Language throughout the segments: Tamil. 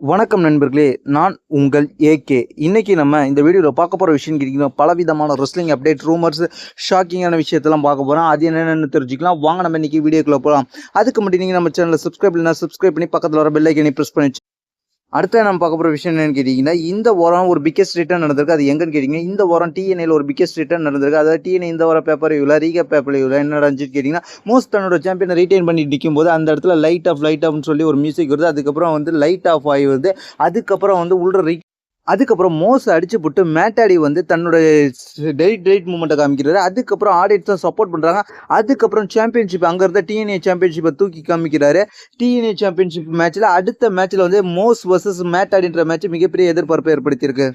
வணக்கம் நண்பர்களே நான் உங்கள் ஏகே இன்றைக்கி நம்ம இந்த வீடியோவில் பார்க்க போகிற விஷயம் கேட்டிங்கன்னா பலவிதமான ரெஸ்லிங் அப்டேட் ரூமர்ஸ் ஷாக்கிங்கான விஷயத்தெல்லாம் பார்க்க போகிறோம் அது என்னென்னு தெரிஞ்சுக்கலாம். வாங்க நம்ம இன்னைக்கு வீடியோக்குள்ளே போகலாம் அதுக்கு மட்டும் நீங்கள் நம்ம சேனலில் சப்ஸ்கிரைப் இல்லைனா சப்ஸ்கிரைப் பண்ணி பக்கத்தில் வர பெல் ப்ரெஸ் பண்ணி அடுத்து நம்ம பார்க்க போகிற விஷயம் என்னன்னு கேட்டிங்கன்னா இந்த வாரம் ஒரு பிக்கெஸ்ட் ரிட்டர்ன் நடந்திருக்கு. அது எங்கன்னு கேட்டிங்கன்னா இந்த வாரம் டிஎன்ஏல ஒரு பிக்கெஸ்ட் ரிட்டர்ன் நடந்திருக்கு. அதாவது டிஎன்ஏ இந்த வாரம் பேப்பர் இவ்வளோ ரீகா பேப்பர் இவ்வளோ என்ன நடந்துச்சு கேட்டிங்கன்னா மோஸ்ட் தன்னோட சாம்பியனை ரீட்டைன் பண்ணி நிற்கும் போது அந்த இடத்துல லைட் ஆஃப் லைட் ஆஃப்னு சொல்லி ஒரு மியூசிக் வருது. அதுக்கப்புறம் வந்து லைட் ஆஃப் ஆகி வருது. அதுக்கப்புறம் வந்து உள்ள ரீ அதுக்கப்புறம் மோஸ் அடிச்சு போட்டு மேட்டாடி வந்து தன்னோட டெலிட் டெலிட் மூமெண்ட்டை காமிக்கிறாரு. அதுக்கப்புறம் ஆடியன்ஸ் தான் சப்போர்ட் பண்ணுறாங்க அதுக்கப்புறம் சாம்பியன்ஷிப் அங்கே இருந்த டிஎன்ஏ சாம்பியன்ஷிப்பை தூக்கி காமிக்கிறாரு. டிஎன்ஏ சாம்பியன்ஷிப் மேட்ச்சில் அடுத்த மேட்ச்சில் வந்து மோஸ் வர்சஸ் மேட்டாடின்ற மேட்ச் மிகப்பெரிய எதிர்பார்ப்பை ஏற்படுத்தியிருக்கு.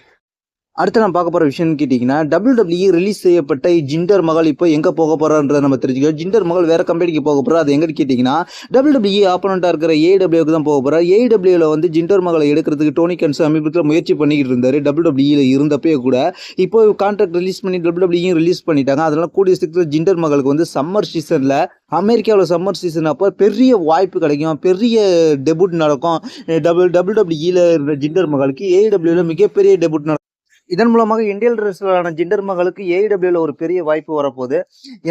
அடுத்து நம்ம பார்க்க போகிற விஷயம்னு கேட்டிங்கன்னா டபிள்யூடபிள்யூ ரிலீஸ் செய்யப்பட்ட ஜிண்டர் மகள் இப்போ எங்கே போக போகிறான்றத நம்ம தெரிஞ்சுக்கலாம் ஜிண்டர் மகள் வேறு கம்பெனிக்கு போக போகிறா அது எங்கன்னு கேட்டிங்கன்னா டபிள்யூடபிள்யூ ஆப்போனண்ட்டாக இருக்கிற ஏடபிள்யூக்கு தான் போக போகிறார் ஏடபிள்யூவில் வந்து ஜிண்டர் மகளை எடுக்கிறதுக்கு டோனி கன்ஸ் சமீபத்தில் முயற்சி பண்ணிக்கிட்டு இருந்தார். டபிள்யூடபிள்யூவில் இருந்தப்பே கூட இப்போ கான்ட்ராக்ட் ரிலீஸ் பண்ணி டபிள்யூடபிள்யூ ரிலீஸ் பண்ணிட்டாங்க. அதனால கூடிய சீக்கிரத்தில் ஜிண்டர் மகளுக்கு வந்து சம்மர் சீசனில் அமெரிக்காவில் சம்மர் சீசன் அப்போ பெரிய வாய்ப்பு கிடைக்கும். பெரிய டெபுட் நடக்கும். டபுள் டபுள் டபிள்யூஇல இருந்த ஜிண்டர் மகளுக்கு ஏடபிள்யூவில் மிகப்பெரிய டெபுட் நடக்கும். இதன் மூலமாக இந்தியன் ரெஸ்லரான ஜிண்டர் மகளுக்கு ஏஇடபிள்யூல ஒரு பெரிய வாய்ப்பு வரப்போகுது.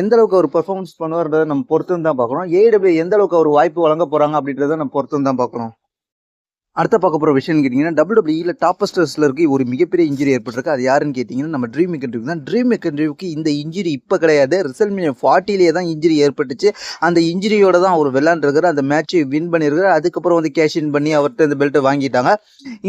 எந்த அளவுக்கு அவர் பெர்ஃபார்மன்ஸ் பண்ணுவார்ன்றதை நம்ம பொறுத்து தான் பார்க்கணும். ஏஇடபிள்யூ எந்த அளவுக்கு அவர் வாய்ப்பு வழங்க போறாங்க அப்படின்றத நம்ம பொறுத்து தான் பார்க்கணும். அடுத்த பார்க்க போகிற விஷயம்னு கேட்டிங்கன்னா டபிள்யூடபிள்யூல டாப்பஸ்ட் ரெஸ்லருக்கு ஒரு மிகப்பெரிய இன்ஜுரி ஏற்பட்டிருக்கு. அது யாருன்னு கேட்டிங்கன்னா நம்ம ட்ரீம் மெக்கன்ட்ரிவ் தான். ட்ரீம் மெக்கன்ட்ரிவுக்கு இந்த இன்ஜுரி இப்போ கிடையாது. ரிசல்ட் ஃபார்ட்டிலேயே தான் இன்ஜுரி ஏற்பட்டுச்சு. அந்த இன்ஜுரியோட தான் அவர் விளாண்டுருக்காரு அந்த மேட்சை வின் பண்ணியிருக்காரு அதுக்கப்புறம் வந்து கேஷ் இன் பண்ணி அவர்கிட்ட இந்த பெல்ட்டை வாங்கிட்டாங்க.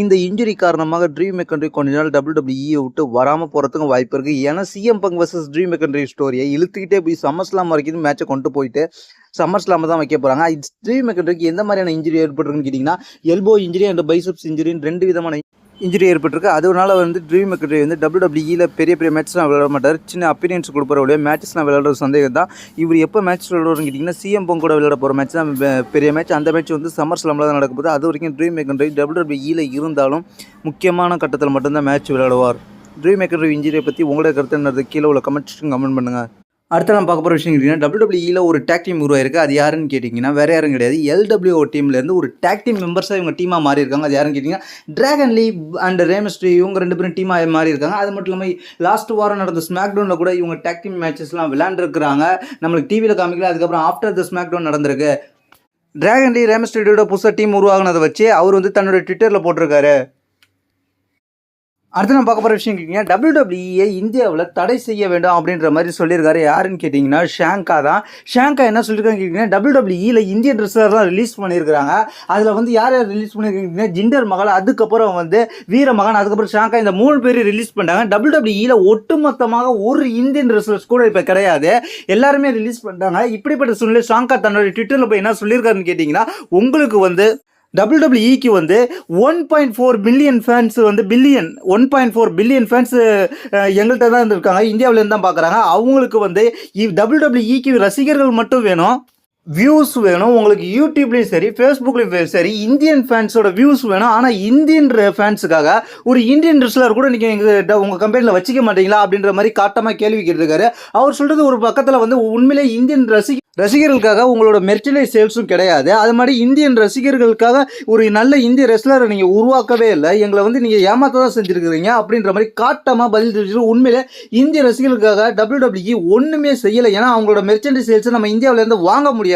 இந்த இன்ஜுரி காரணமாக ட்ரீம் மெக்கன்ட்ரி கொஞ்ச நாள் டபுள் டபிள்யூஇ விட்டு வராமல் போகிறதுக்கும் வாய்ப்பு இருக்குது ஏன்னா CM Punk versus Drew McIntyre ஸ்டோரியை இழுத்துக்கிட்டே போய் சம்மர்ஸ்லாம் வரைக்கும் மேட்சை கொண்டு போயிட்டு சம்மர்ஸ்லாம தான் வைக்க போகிறாங்க ட்ரீம் மெக்கன்ட்ரிக்கு எந்த மாதிரியான இன்ஜுரி ஏற்பட்டுருக்குன்னு கேட்டிங்கன்னா எல்போ இன்ஜுரி அண்ட் பைசப்ஸ் இன்ஜுரின்னு ரெண்டு விதமான இன்ஜுரி ஏற்பட்டிருக்கு. அதனால வந்து ட்ரீம் மெக்கட்ரி வந்து டபிள்யூடபிள்யூஇல பெரிய பெரிய மேட்ச்லாம் விளையாட மாட்டார். சின்ன அப்பீரியன்ஸ் கொடுக்குற வழியாக மேட்சஸ்லாம் விளையாடுற சந்தேகம் தான். இவர் எப்போ மேட்ச் விளையாடுறோம்னு கேட்டிங்கன்னா சிஎம் கூட விளையாட போகிற மேட்ச் தான் பெரிய மேட்ச் அந்த மேட்ச் வந்து சம்மர் ஸ்லாமில் தான் நடக்க போகுது. அது வரைக்கும் ட்ரீம் மெக்கட்ரி டபிள்யூடபிள்யூஇல இருந்தாலும் முக்கியமான கட்டத்தில் மட்டும்தான் மேட்ச் விளையாடுவார். ட்ரீம் மேக்கர் இன்ஜுரியை பற்றி உங்களோட கருத்து என்னது? கீழே உள்ள கமெண்ட்ஸ் கமெண்ட் பண்ணுங்கள் அடுத்து நம்ம பார்க்க போகிற விஷயம் கேட்டிங்கன்னா டபிள்யூடபிள்யூல ஒரு டேக் டீம் உருவாயிருக்கு. அது யாருன்னு கேட்டிங்கன்னா வேறு யாரும் கிடையாது. எல்டபிள்யூ டீம்லேருந்து ஒரு டேக் டீம் மெம்பர்ஸாக இவங்க டீமாக மாறி இருக்காங்க அது யாருன்னு கேட்டிங்கன்னா டிராகன் லீ அண்ட் ரேமஸ்ட்ரி இவங்க ரெண்டு பேரும் டீமாக மாறி இருக்காங்க அது மட்டும் இல்லாமல் லாஸ்ட் வாரம் நடந்த ஸ்மாக் டவுனில் கூட இவங்க டேக் டீம் மேட்சஸ்லாம் விளையாண்டுருக்காங்க நம்மளுக்கு டிவியில் காமிக்கல. அதுக்கப்புறம் ஆஃப்டர் த ஸ்மாக் டவுன் நடந்திருக்கு டிராகன் லீ ரேமஸ்ட்ரியோட புதுசாக டீம் உருவாகினதை வச்சு அவர் வந்து தன்னோட ட்விட்டரில் போட்டிருக்காரு. அடுத்து நம்ம பார்க்க போகிற விஷயம் கேட்டிங்கன்னா டபிள்யூடபிள்யூஏ இந்தியாவில் தடை செய்ய வேண்டாம் அப்படின்ற மாதிரி சொல்லியிருக்காரு. யாருன்னு கேட்டிங்கன்னா ஷாங்கா தான். ஷாங்கா என்ன சொல்லியிருக்காங்க கேட்டிங்கன்னா டபிள்யூடபிள்யூஇல இந்தியன் ரெஸ்லர்லாம் ரிலீஸ் பண்ணியிருக்காங்க அதில் வந்து யார் யார் ரிலீஸ் பண்ணியிருக்காங்கன்னா ஜிண்டர் மகள் அதுக்கப்புறம் வந்து வீர மகன் அதுக்கப்புறம் ஷாங்கா இந்த மூணு பேர் ரிலீஸ் பண்ணிட்டாங்க. டபிள்யூடபிள்யூஇல ஒட்டுமொத்தமாக ஒரு இந்தியன் ரெஸ்லர்ஸ் கூட இப்போ கிடையாது. எல்லாருமே ரிலீஸ் பண்ணிட்டாங்க. இப்படிப்பட்ட சூழ்நிலை ஷாங்கா தன்னோட ட்விட்டரில் போய் என்ன சொல்லியிருக்காருன்னு கேட்டிங்கன்னா உங்களுக்கு வந்து டபிள்யூடபிள்யூஇக்கு வந்து one point four billion fans வந்து billion one point four billion fans எங்கள்கிட்ட தான் இருந்திருக்காங்க. இந்தியாவிலேருந்து தான் பார்க்குறாங்க. அவங்களுக்கு வந்து டபிள்யூடபிள்யூஇக்கு ரசிகர்கள் மட்டும் வேணும். வியூஸ் வேணும் உங்களுக்கு யூடியூப்லேயும் சரி ஃபேஸ்புக்லேயும் சரி இந்தியன் ஃபேன்ஸோட வியூஸ் வேணும். ஆனால் இந்தியன் ஃபேன்ஸுக்காக ஒரு இந்தியன் ரெஸ்லர் கூட நீங்கள் எங்கள் உங்கள் கம்பெனியில் வச்சுக்க மாட்டீங்களா அப்படின்ற மாதிரி காட்டமாக கேள்வி கேட்டிருக்காரு. அவர் சொல்கிறது ஒரு பக்கத்தில் வந்து உண்மையிலே இந்தியன் ரசிக ரசிகர்களுக்காக உங்களோட மெர்ச்சனைஸ் சேல்ஸும் கிடையாது. அது மாதிரி இந்தியன் ரசிகர்களுக்காக ஒரு நல்ல இந்திய ரெஸ்லரை நீங்கள் உருவாக்கவே இல்லை. எங்களை வந்து நீங்கள் ஏமாத்த தான் செஞ்சுருக்கிறீங்க அப்படின்ற மாதிரி காட்டமாக பதில் தெரிவிச்சு உண்மையிலே இந்திய ரசிகர்களுக்காக டபிள்யூடபிள்யூ ஒன்றுமே செய்யலை. ஏன்னா அவங்களோட மெர்ச்சன்டைஸ் சேல்ஸை நம்ம இந்தியாவிலேருந்து வாங்க முடியாது.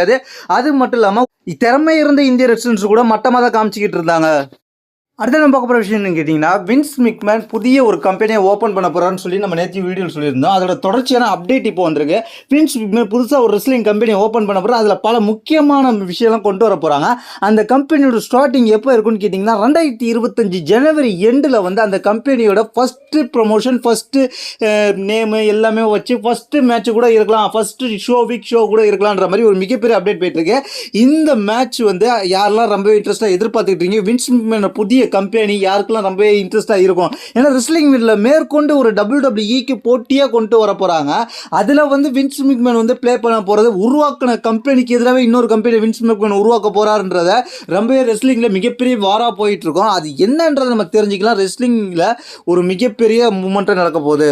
அது மட்டும் இல்லாமல் திறமை இருந்த இந்திய ரெசிடென்ட்ஸ் கூட மட்டமாக தான் காமிச்சிக்கிட்டு இருந்தாங்க. அடுத்து நம்ம பார்க்க போகிற விஷயம் என்னன்னு கேட்டிங்கன்னா வின்ஸ் மிக்மேன் புதிய ஒரு கம்பெனியை ஓப்பன் பண்ண போகிறான்னு சொல்லி நம்ம நேற்று வீடியோவில் சொல்லியிருந்தோம். அதோட தொடர்ச்சியான அப்டேட் இப்போ வந்திருக்கு. வின்ஸ் மிக்மேன் புதுசாக ஒரு ரெஸ்லிங் கம்பெனியை ஓப்பன் பண்ண போகிறோம் அதில் பல முக்கியமான விஷயம்லாம் கொண்டு வர போகிறாங்க அந்த கம்பெனியோட ஸ்டார்டிங் எப்போ இருக்குன்னு கேட்டிங்கன்னா ரெண்டாயிரத்தி இருபத்தஞ்சி ஜனவரி எண்டில் வந்து அந்த கம்பெனியோட ஃபஸ்ட்டு ப்ரொமோஷன் ஃபஸ்ட்டு நேமு எல்லாமே வச்சு ஃபஸ்ட்டு மேட்ச் கூட இருக்கலாம். ஃபஸ்ட்டு ஷோ வீக் ஷோ கூட இருக்கலான்ற மாதிரி ஒரு மிகப்பெரிய அப்டேட் போயிட்டுருக்கு இந்த மேட்ச் வந்து யாரெல்லாம் ரொம்ப இன்ட்ரெஸ்ட்டாக எதிர்பார்த்துக்கிட்டீங்க வின்ஸ் மிக்மேனோட புதிய கம்பெனி யாருக்கெல்லாம் ரொம்பவே இன்ட்ரெஸ்ட்டாக இருக்கும். ஏன்னா ரெஸ்லிங் வீட்டில் மேற்கொண்டு ஒரு டபிள்யூ டபிள்யூஇக்கு போட்டியாக கொண்டு வர போகிறாங்க அதில் வந்து வின்ஸ் மிக்மேன் வந்து ப்ளே பண்ண போகிறது உருவாக்கின கம்பெனிக்கு எதிராகவே இன்னொரு கம்பெனி வின்ஸ் மிக்மேன் உருவாக்க போகிறாருன்றத ரொம்பவே ரெஸ்லிங்கில் மிகப்பெரிய வாராக போயிட்டு இருக்கோம் அது என்னன்றதை நம்ம தெரிஞ்சுக்கலாம். ரெஸ்லிங்கில் ஒரு மிகப்பெரிய மூமெண்ட்டாக நடக்க போகுது.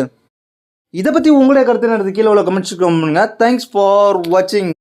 இதை பற்றி உங்களுடைய கருத்து நடந்து கீழே உள்ள கமெண்ட்ஸ் பண்ணுங்க. தேங்க்ஸ் ஃபார் வாட்சிங்